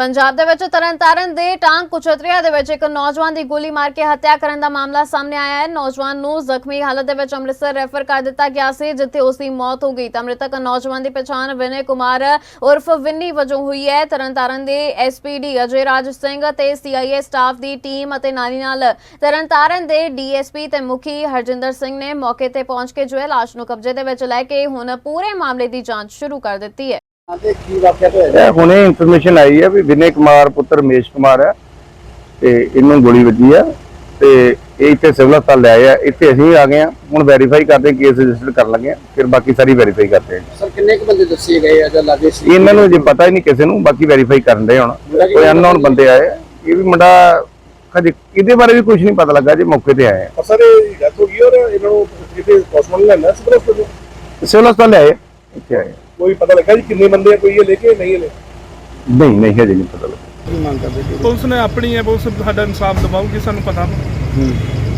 ਪੰਜਾਬ ਦੇ ਵਿੱਚ ਤਰਨਤਾਰਨ ਦੇ ਟਾਂਗ ਕੁਚਤਰੀਆ ਦੇ ਵਿੱਚ ਇੱਕ ਨੌਜਵਾਨ ਦੀ ਗੋਲੀ ਮਾਰ ਕੇ ਹੱਤਿਆ ਕਰਨ ਦਾ ਮਾਮਲਾ ਸਾਹਮਣੇ ਆਇਆ ਹੈ। ਨੌਜਵਾਨ ਨੂੰ ਜ਼ਖਮੀ ਹਾਲਤ ਦੇ ਵਿੱਚ ਅੰਮ੍ਰਿਤਸਰ ਰੈਫਰ ਕਰ ਦਿੱਤਾ ਗਿਆ ਸੀ, ਜਿੱਥੇ ਉਸ ਦੀ ਮੌਤ ਹੋ ਗਈ। ਤਾਂ ਮ੍ਰਿਤਕ ਨੌਜਵਾਨ ਦੀ ਪਛਾਣ ਵਿਨੇ ਕੁਮਾਰ ਉਰਫ ਵਿੰਨੀ ਵਜੋਂ ਹੋਈ ਹੈ। ਤਰਨਤਾਰਨ ਦੇ ਐਸਪੀਡੀ ਅਜੇ ਰਾਜ ਸਿੰਘ ਅਤੇ ਸੀਆਈਏ ਸਟਾਫ ਦੀ ਟੀਮ ਅਤੇ ਨਾਲੀ ਨਾਲ ਤਰਨਤਾਰਨ ਦੇ ਡੀਐਸਪੀ ਤੇ ਮੁਖੀ ਹਰਜਿੰਦਰ ਸਿੰਘ ਨੇ ਮੌਕੇ ਤੇ ਪਹੁੰਚ ਕੇ ਜੋ ਹੈ, ਲਾਸ਼ ਨੂੰ ਕਬਜ਼ੇ ਦੇ ਵਿੱਚ ਲੈ ਕੇ ਹੁਣ ਪੂਰੇ ਮਾਮਲੇ ਦੀ ਜਾਂਚ ਸ਼ੁਰੂ ਕਰ ਦਿੱਤੀ ਹੈ। ਆਂਦੇ ਕੀ ਵਾਕਿਆ ਹੋਇਆ ਇਹ ਹੁਣੇ ਇਨਫੋਰਮੇਸ਼ਨ ਆਈ ਹੈ ਵੀ ਵਿਨੇ ਕੁਮਾਰ ਪੁੱਤਰ ਰਮੇਸ਼ ਕੁਮਾਰ ਹੈ ਤੇ ਇਹਨੂੰ ਗੋਲੀ ਵੱਜੀ ਆ ਤੇ ਇਹ ਇੱਥੇ ਸਿਵਲ ਹਸਪਤਾਲ ਲੈ ਆਏ ਆ। ਇੱਥੇ ਅਸੀਂ ਆ ਗਏ ਆ। ਹੁਣ ਵੈਰੀਫਾਈ ਕਰਦੇ ਕੇਸ ਰਜਿਸਟਰ ਕਰਨ ਲੱਗੇ ਆ। ਫਿਰ ਬਾਕੀ ਸਾਰੀ ਵੈਰੀਫਾਈ ਕਰਦੇ ਆ। ਸਰ ਕਿੰਨੇ ਕੁ ਬੰਦੇ ਦੱਸੇ ਗਏ ਆ ਜਾਂ ਲਾਗੇ ਸੀ? ਇਹਨਾਂ ਨੂੰ ਜੇ ਪਤਾ ਹੀ ਨਹੀਂ ਕਿਸੇ ਨੂੰ। ਬਾਕੀ ਵੈਰੀਫਾਈ ਕਰਨ ਦੇ ਹੁਣ। ਕੋਈ ਅਨਨੋਨ ਬੰਦੇ ਆਏ ਆ। ਇਹ ਵੀ ਮੁੰਡਾ ਕਦੇ ਇਹਦੇ ਬਾਰੇ ਵੀ ਕੁਝ ਨਹੀਂ ਪਤਾ ਲੱਗਾ ਜੇ ਮੌਕੇ ਤੇ ਆਏ ਆ। ਸਰ ਇਹ ਡੈਥ ਹੋ ਗਈ ਔਰ ਇਹਨਾਂ ਨੂੰ ਕਿਤੇ ਹਸਪਤਾਲ ਲੈਣਾ ਸਿਵਲ ਹਸਪਤਾਲ? ਸਿਵਲ ਹਸਪਤਾਲ ਲੈ ਆਏ ਆ, ਇੱਥੇ ਆਏ ਆ। ਕੋਈ ਪਤਾ ਲੱਗਾ ਜੀ ਕਿੰਨੇ ਬੰਦੇ ਆ ਕੋਈ ਇਹ ਲੈ ਕੇ ਨਹੀਂ ਲੈ ਨਹੀਂ ਨਹੀਂ ਹਜੇ ਨਹੀਂ ਪਤਾ ਲੱਗਾ। ਮੰਗ ਕਰਦੇ ਪੁਲਿਸ ਨੇ ਆਪਣੀ ਹੈ ਪੁਲਿਸ ਸਾਡਾ ਇਨਸਾਫ ਦਿਵਾਉਗੀ ਸਾਨੂੰ ਪਤਾ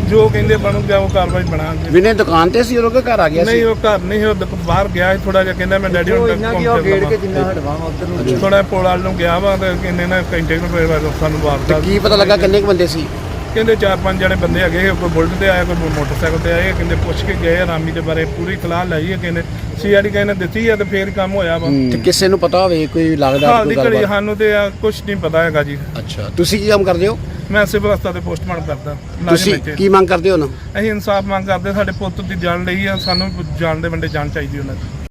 ਜੋ ਕਹਿੰਦੇ ਬਣੂਗਾ ਉਹ ਕਾਰਵਾਈ ਬਣਾਉਂਗੇ ਵਿਨੇ ਦੁਕਾਨ ਤੇ ਸੀ ਉਹ ਘਰ ਆ ਗਿਆ ਨਹੀਂ ਉਹ ਘਰ ਨਹੀਂ ਉਹ ਦ- ਬਾਹਰ ਗਿਆ ਥੋੜਾ ਜਿਹਾ ਕਹਿੰਦਾ ਮੈਂ ਡੈਡੀ ਹੁਣ ਤੱਕ ਜਿੰਨਾ ਹਟਵਾ ਉਧਰ ਨੂੰ ਥੋੜਾ ਪੁਲ ਵਾਲ ਨੂੰ ਗਿਆ ਵਾ ਤੇ ਕਹਿੰਦੇ ਨਾ ਘੰਟੇ ਹੋਏ ਬਾਅਦ ਸਾਨੂੰ ਵਾਰਤਾ ਕੀ ਪਤਾ ਲੱਗਾ ਕਿੰਨੇ ਕੁ ਬੰਦੇ ਸੀ? ਕਹਿੰਦੇ ਚਾਰ ਪੰਜ ਜਣੇ ਬੰਦੇ ਹੈਗੇ ਕੋਈ ਬੁਲਟ ਤੇ ਆਇਆ ਕੋਈ ਮੋਟਰਸਾਈਕਲ ਤੇ ਆਏ ਕਹਿੰਦੇ ਪੁੱਛ ਕੇ ਗਏ ਆ ਰਾਮੀ ਦੇ ਬਾਰੇ ਪੂਰੀ ਤਲਾਹ ਲਈ ਹੈ ਕਹਿੰਦੇ। ਸੀਆਰਡੀ ਕਹਿੰਦੇ ਦਿੱਤੀ ਹੈ ਤੇ ਫੇਰ ਕੰਮ ਹੋਇਆ ਵਾ। ਤੇ ਕਿਸੇ ਨੂੰ ਪਤਾ ਹੋਵੇ ਕੋਈ ਲੱਗਦਾ ਕੋਈ ਘੜੀ ਗੱਲਬਾਤ? ਸਾਨੂੰ ਤੇ ਕੁਝ ਨਹੀਂ ਪਤਾ ਹੈਗਾ ਜੀ। ਅੱਛਾ ਤੁਸੀਂ ਕੀ ਕੰਮ ਕਰਦੇ ਹੋ? ਮੈਂ ਸਿਵਲ ਹਸਪਤਾਲ ਤੇ ਪੋਸਟਮਾਰਟਮ ਕਰਦਾ ਤੁਸੀਂ ਕੀ ਮੰਗ ਕਰਦੇ ਹੋ ਨਾ? ਅਸੀਂ ਇਨਸਾਫ ਮੰਗ ਕਰਦੇ ਸਾਡੇ ਪੁੱਤ ਦੀ ਜਾਨ ਲਈ ਆ ਸਾਨੂੰ ਜਾਨ ਦੇ ਬੰਦੇ ਜਾਨ ਚਾਹੀਦੀ ਉਹਨਾਂ ਦੀ।